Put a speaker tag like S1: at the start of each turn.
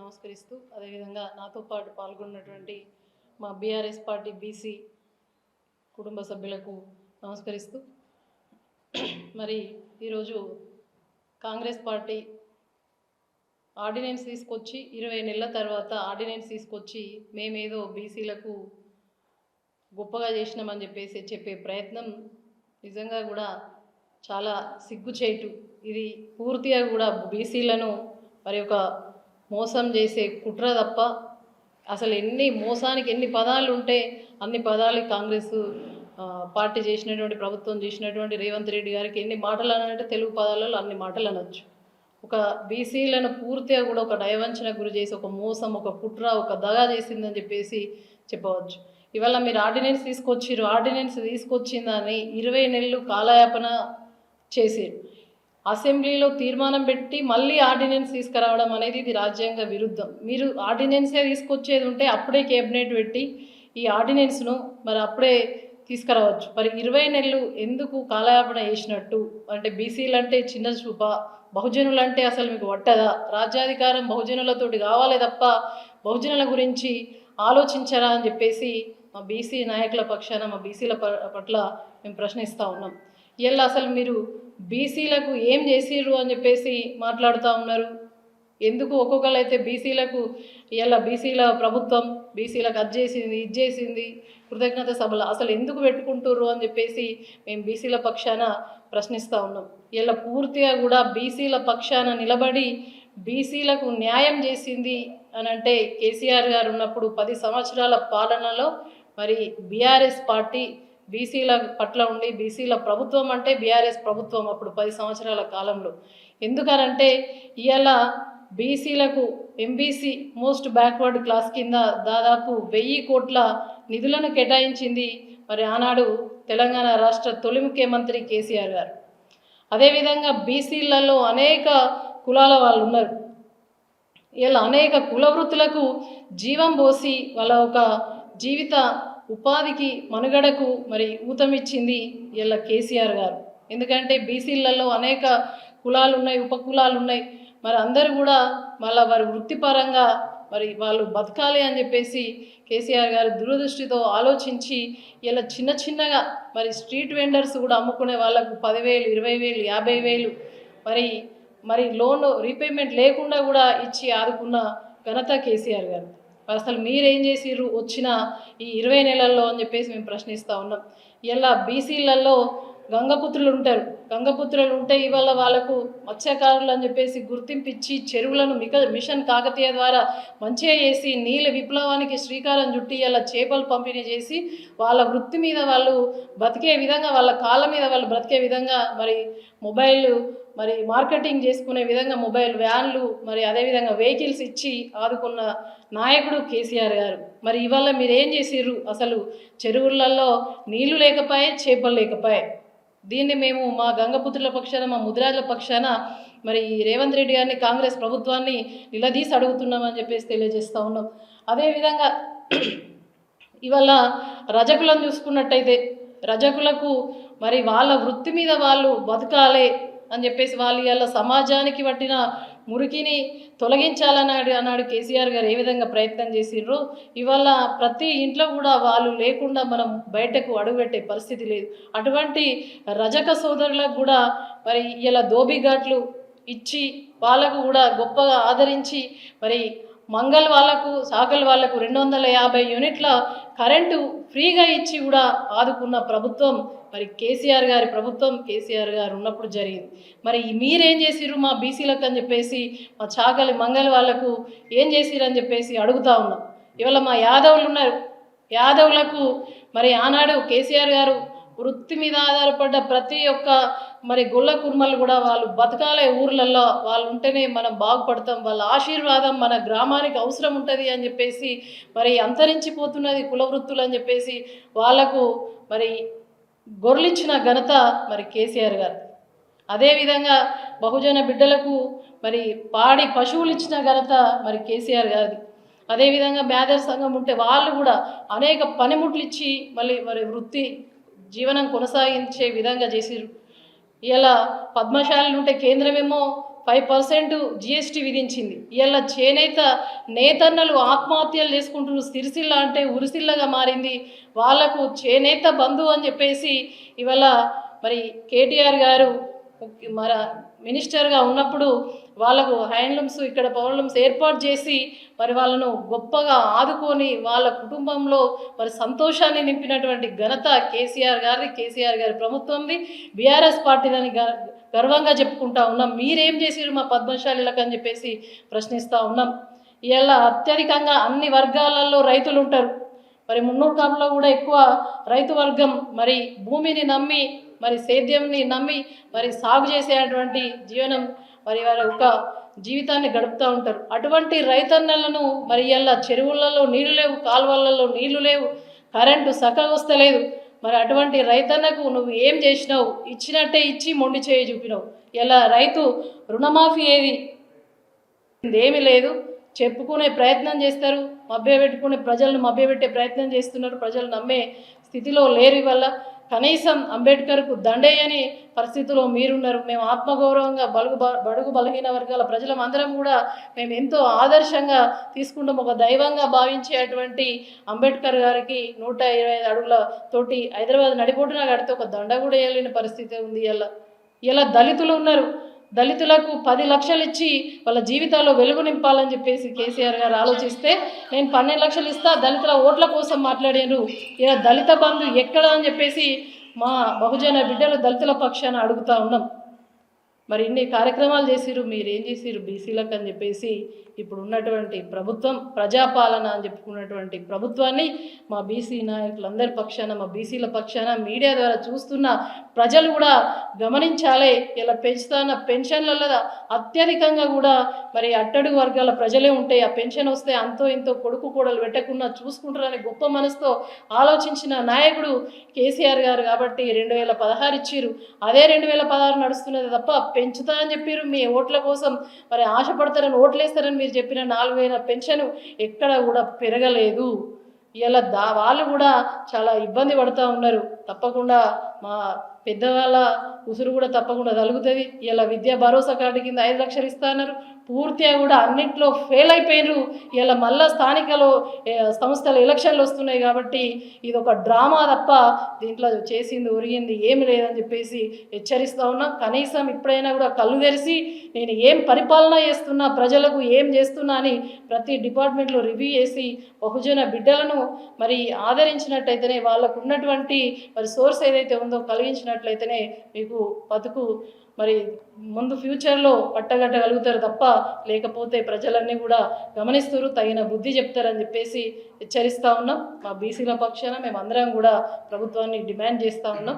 S1: నమస్కరిస్తూ అదేవిధంగా నాతో పాటు పాల్గొన్నటువంటి మా బీఆర్ఎస్ పార్టీ బీసీ కుటుంబ సభ్యులకు నమస్కరిస్తూ మరి ఈరోజు కాంగ్రెస్ పార్టీ ఆర్డినెన్స్ తీసుకొచ్చి ఇరవై నెలల తర్వాత ఆర్డినెన్స్ తీసుకొచ్చి మేమేదో బీసీలకు గొప్పగా చేసినామని చెప్పేసి చెప్పే ప్రయత్నం నిజంగా కూడా చాలా సిగ్గుచేటు. ఇది పూర్తిగా కూడా బీసీలను మరి ఒక మోసం చేసే కుట్ర తప్ప అసలు ఎన్ని మోసానికి ఎన్ని పదాలు ఉంటే అన్ని పదాలు కాంగ్రెస్ పార్టీ చేసినటువంటి ప్రభుత్వం చేసినటువంటి రేవంత్ రెడ్డి గారికి ఎన్ని మాటలు అనంటే తెలుగు పదాలలో అన్ని మాటలు అనొచ్చు ఒక బీసీలను పూర్తిగా కూడా ఒక డయవంచన గురి చేసి ఒక మోసం ఒక కుట్ర ఒక దగా చేసిందని చెప్పేసి చెప్పవచ్చు. ఇవాళ మీరు ఆర్డినెన్స్ తీసుకొచ్చిర్రు ఆర్డినెన్స్ తీసుకొచ్చిందని ఇరవై నెలలు కాలయాపన చేసిరు. అసెంబ్లీలో తీర్మానం పెట్టి మళ్ళీ ఆర్డినెన్స్ తీసుకురావడం అనేది ఇది రాజ్యాంగ విరుద్ధం. మీరు ఆర్డినెన్సే తీసుకొచ్చేది ఉంటే అప్పుడే కేబినెట్ పెట్టి ఈ ఆర్డినెన్స్ను మరి అప్పుడే తీసుకురావచ్చు. మరి ఇరవై నెలలు ఎందుకు కాలయాపన చేసినట్టు? అంటే బీసీలు అంటే చిన్న చూప బహుజనులు అంటే అసలు మీకు పట్టదా రాజ్యాధికారం బహుజనులతోటి కావాలి తప్ప బహుజనుల గురించి ఆలోచించరా అని చెప్పేసి మా బీసీ నాయకుల పక్షాన మా బీసీల పట్ల మేము ప్రశ్నిస్తూ ఉన్నాం. ఇలా అసలు మీరు బీసీలకు ఏం చేసిర్రు అని చెప్పేసి మాట్లాడుతూ ఉన్నారు. ఎందుకు ఒక్కొక్కరు అయితే బీసీలకు ఇలా బీసీల ప్రభుత్వం బీసీలకు అది చేసింది ఇది చేసింది కృతజ్ఞత సభలు అసలు ఎందుకు పెట్టుకుంటుర్రు అని చెప్పేసి మేము బీసీల పక్షాన ప్రశ్నిస్తూ ఉన్నాం. ఇలా పూర్తిగా కూడా బీసీల పక్షాన నిలబడి బీసీలకు న్యాయం చేసింది అని అంటే కేసీఆర్ గారు ఉన్నప్పుడు పది సంవత్సరాల పాలనలో మరి బీఆర్ఎస్ పార్టీ బీసీల పట్ల ఉండి బీసీల ప్రభుత్వం అంటే బీఆర్ఎస్ ప్రభుత్వం అప్పుడు పది సంవత్సరాల కాలంలో. ఎందుకనంటే ఇవాళ బీసీలకు ఎంబీసీ మోస్ట్ బ్యాక్వర్డ్ క్లాస్ కింద దాదాపు వెయ్యి కోట్ల నిధులను కేటాయించింది మరి ఆనాడు తెలంగాణ రాష్ట్ర తొలి ముఖ్యమంత్రి కేసీఆర్ గారు. అదేవిధంగా బీసీలలో అనేక కులాల వాళ్ళు ఉన్నారు. ఇలా అనేక కుల వృత్తులకు జీవం పోసి వాళ్ళ ఒక జీవిత ఉపాధికి మనుగడకు మరి ఊతమిచ్చింది ఇలా కేసీఆర్ గారు. ఎందుకంటే బీసీలలో అనేక కులాలు ఉన్నాయి ఉపకులాలు ఉన్నాయి మరి అందరూ కూడా మళ్ళీ వారి వృత్తిపరంగా మరి వాళ్ళు బతకాలి అని చెప్పేసి కేసీఆర్ గారు దురదృష్టితో ఆలోచించి ఇలా చిన్న చిన్నగా మరి స్ట్రీట్ వెండర్స్ కూడా అమ్ముకునే వాళ్ళకు పదివేలు ఇరవై వేలు యాభై వేలు మరి మరి లోన్ రీపేమెంట్ లేకుండా కూడా ఇచ్చి ఆదుకున్న ఘనత కేసీఆర్ గారు అసలు మీరేం చేసిర్రు? వచ్చిన ఈ ఇరవై నెలల్లో అని చెప్పేసి మేము ప్రశ్నిస్తూ ఉన్నాం. ఇలా బీసీలలో గంగపుత్రులు ఉంటారు. గంగపుత్రులు ఉంటే ఇవాళ వాళ్ళకు మత్స్యకారులు అని చెప్పేసి గుర్తింపు ఇచ్చి చెరువులను మిక మిషన్ కాకతీయ ద్వారా మంచిగా చేసి నీళ్ళ విప్లవానికి శ్రీకారం చుట్టి ఇలా చేపలు పంపిణీ చేసి వాళ్ళ వృత్తి మీద వాళ్ళు బతికే విధంగా వాళ్ళ కాళ్ళ మీద వాళ్ళు బ్రతికే విధంగా మరి మొబైల్ మరి మార్కెటింగ్ చేసుకునే విధంగా మొబైల్ వ్యాన్లు మరి అదేవిధంగా వెహికల్స్ ఇచ్చి ఆదుకున్న నాయకుడు కేసీఆర్ గారు. మరి ఇవాళ మీరు ఏం చేసిర్రు? అసలు చెరువులలో నీళ్ళు లేకపోయే చేపలు లేకపోయే. దీన్ని మేము మా గంగపుత్రుల పక్షాన మా ముదిరాజుల పక్షాన మరి రేవంత్ రెడ్డి గారిని కాంగ్రెస్ ప్రభుత్వాన్ని నిలదీసి అడుగుతున్నామని చెప్పేసి తెలియజేస్తూ ఉన్నాం. అదేవిధంగా ఇవాళ రజకులను చూసుకున్నట్టయితే రజకులకు మరి వాళ్ళ వృత్తి మీద వాళ్ళు బతకాలి అని చెప్పేసి వాళ్ళు ఇవాళ సమాజానికి పట్టిన మురికిని తొలగించాలన్నాడు అన్నాడు కేసీఆర్ గారు ఏ విధంగా ప్రయత్నం చేసిండ్రు. ఇవాళ ప్రతి ఇంట్లో కూడా వాళ్ళు లేకుండా మనం బయటకు అడుగుపెట్టే పరిస్థితి లేదు. అటువంటి రజక సోదరులకు కూడా మరి ఇలా దోబిఘాట్లు ఇచ్చి వాళ్ళకు కూడా గొప్పగా ఆదరించి మరి మంగళ వాళ్ళకు సాకల్ వాళ్ళకు రెండు వందల యాభై యూనిట్ల కరెంటు ఫ్రీగా ఇచ్చి కూడా ఆదుకున్న ప్రభుత్వం మరి కేసీఆర్ గారి ప్రభుత్వం కేసీఆర్ గారు ఉన్నప్పుడు జరిగింది. మరి మీరేం చేసిర్రు మా బీసీలకు అని చెప్పేసి మా చాకలి మంగలి వాళ్ళకు ఏం చేసిర్రు అని చెప్పేసి అడుగుతా ఉన్నాం. ఇవాళ మా యాదవులు ఉన్నారు. యాదవులకు మరి ఆనాడు కేసీఆర్ గారు వృత్తి మీద ఆధారపడ్డ ప్రతి ఒక్క మరి గొల్ల కుర్మలు కూడా వాళ్ళు బతకాలే ఊర్లలో వాళ్ళు ఉంటేనే మనం బాగుపడతాం. వాళ్ళ ఆశీర్వాదం మన గ్రామానికి అవసరం ఉంటుంది అని చెప్పేసి మరి అంతరించిపోతున్నది కుల వృత్తులు అని చెప్పేసి వాళ్ళకు మరి గొర్రెలిచ్చిన ఘనత మరి కేసీఆర్ గారు. అదేవిధంగా బహుజన బిడ్డలకు మరి పాడి పశువులు ఇచ్చిన ఘనత మరి కేసీఆర్ గారిది. అదేవిధంగా మేదర్ సంఘం ఉంటే వాళ్ళు కూడా అనేక పనిముట్లు ఇచ్చి మళ్ళీ మరి వృత్తి జీవనం కొనసాగించే విధంగా చేసిరు ఇలా పద్మశాలలు ఉంటే కేంద్రమేమో ఫైవ్ పర్సెంట్ జిఎస్టీ విధించింది. ఇలా చేనేత నేతన్నలు ఆత్మహత్యలు చేసుకుంటున్నారు. సిరిసిల్ల అంటే ఉరిసిల్లగా మారింది. వాళ్ళకు చేనేత బంధు అని చెప్పేసి ఇవాళ మరి కేటీఆర్ గారు మన మినిస్టర్గా ఉన్నప్పుడు వాళ్ళకు హ్యాండ్లూమ్స్ ఇక్కడ పవర్లూమ్స్ ఏర్పాటు చేసి మరి వాళ్ళను గొప్పగా ఆదుకొని వాళ్ళ కుటుంబంలో మరి సంతోషాన్ని నింపినటువంటి ఘనత కేసీఆర్ గారిది కేసీఆర్ గారి ప్రభుత్వంది. బీఆర్ఎస్ పార్టీదని గ గర్వంగా చెప్పుకుంటా ఉన్నాం. మీరేం చేసారు మా పద్మశాలిలకు అని చెప్పేసి ప్రశ్నిస్తూ ఉన్నాం. ఇలా అత్యధికంగా అన్ని వర్గాలలో రైతులు ఉంటారు. మరి మున్నూరు కాపులో కూడా ఎక్కువ రైతు వర్గం మరి భూమిని నమ్మి మరి సేద్యంని నమ్మి మరి సాగు చేసేటువంటి జీవనం మరి వారి ఒక జీవితాన్ని గడుపుతూ ఉంటారు. అటువంటి రైతన్నలను మరి ఇలా చెరువులలో నీళ్ళు లేవు కాలువలలో నీళ్ళు లేవు కరెంటు చక్కగా వస్తలేదు మరి అటువంటి రైతన్నకు నువ్వు ఏం చేసినావు? ఇచ్చినట్టే ఇచ్చి మొండి చేయి చూపినావు. ఇలా రైతు రుణమాఫీ ఏది? ఏమీ లేదు. చెప్పుకునే ప్రయత్నం చేస్తారు. మభ్యపెట్టుకునే ప్రజలను మభ్యపెట్టే ప్రయత్నం చేస్తున్నారు. ప్రజలు నమ్మే స్థితిలో లేరు ఇవల్ల కనీసం అంబేద్కర్కు దండేయని పరిస్థితిలో మీరున్నారు. మేము ఆత్మగౌరవంగా బలుగు బ- బడుగు బలహీన వర్గాల ప్రజలం అందరం కూడా మేము ఎంతో ఆదర్శంగా తీసుకుంటాం. ఒక దైవంగా భావించేటువంటి అంబేద్కర్ గారికి నూట ఇరవై ఐదు అడుగుల తోటి హైదరాబాద్ నడిపోటున కడితే ఒక దండ కూడా వేయలేని పరిస్థితి ఉంది. ఇలా ఇలా దళితులు ఉన్నారు. దళితులకు పది లక్షలు ఇచ్చి వాళ్ళ జీవితాల్లో వెలుగు నింపాలని చెప్పేసి కేసీఆర్ గారు ఆలోచిస్తే నేను పన్నెండు లక్షలు ఇస్తా దళితుల ఓట్ల కోసం మాట్లాడారు. ఇలా దళిత బంధు ఎక్కడ అని చెప్పేసి మా బహుజన బిడ్డలు దళితుల పక్షాన అడుగుతా ఉన్నాం. మరి ఇన్ని కార్యక్రమాలు చేసిరు మీరు ఏం చేసిరు బీసీలకు అని చెప్పేసి ఇప్పుడు ఉన్నటువంటి ప్రభుత్వం ప్రజాపాలన అని చెప్పుకున్నటువంటి ప్రభుత్వాన్ని మా బీసీ నాయకులందరి పక్షాన మా బీసీల పక్షాన మీడియా ద్వారా చూస్తున్న ప్రజలు కూడా గమనించాలి ఇలా పెంచుతున్న పెన్షన్లలో అత్యధికంగా కూడా మరి అట్టడుగు వర్గాల ప్రజలే ఉంటాయి ఆ పెన్షన్ వస్తే అంతో ఇంతో కొడుకు కూడలు పెట్టకుండా చూసుకుంటారని గొప్ప మనసుతో ఆలోచించిన నాయకుడు కేసీఆర్ గారు కాబట్టి రెండు వేల పదహారు ఇచ్చిర్రు. అదే రెండు వేల పదహారు నడుస్తున్నది తప్ప పెంచుతా అని చెప్పారు మీ ఓట్ల కోసం మరి ఆశపడతారని ఓట్లేస్తారని మీరు చెప్పిన నాలుగు వేల పెన్షన్ ఎక్కడ కూడా పెరగలేదు. ఇలా దా వాళ్ళు కూడా చాలా ఇబ్బంది పడుతూ ఉన్నారు. తప్పకుండా మా పెద్దవాళ్ళ ఉసురు కూడా తప్పకుండా తలుగుతుంది. ఇలా విద్యా భరోసా కార్డు కింద ఐదు లక్షలు ఇస్తున్నారు పూర్తిగా కూడా అన్నింటిలో ఫెయిల్ అయిపోయినారు ఇలా మళ్ళా స్థానికలో సంస్థల ఎలక్షన్లు వస్తున్నాయి కాబట్టి ఇది ఒక డ్రామా తప్ప దీంట్లో చేసింది ఒరిగింది ఏమి లేదని చెప్పేసి హెచ్చరిస్తూ ఉన్నా. కనీసం ఇప్పుడైనా కూడా కళ్ళు తెరిచి నేను ఏం పరిపాలన చేస్తున్నా ప్రజలకు ఏం చేస్తున్నా అని ప్రతి డిపార్ట్మెంట్లో రివ్యూ చేసి బహుజన బిడ్డలను మరి ఆదరించినట్టయితేనే వాళ్ళకు ఉన్నటువంటి మరి సోర్స్ ఏదైతే ఉందో కలిగించినట్టు కలిగించినట్లయితేనే మీకు బతుకు మరి ముందు ఫ్యూచర్లో పట్టగట్టగలుగుతారు తప్ప లేకపోతే ప్రజలన్నీ కూడా గమనిస్తారు తగిన బుద్ధి చెప్తారని చెప్పేసి హెచ్చరిస్తూ ఉన్నాం. మా బీసీల పక్షాన మేము అందరం కూడా ప్రభుత్వాన్ని డిమాండ్ చేస్తూ ఉన్నాం.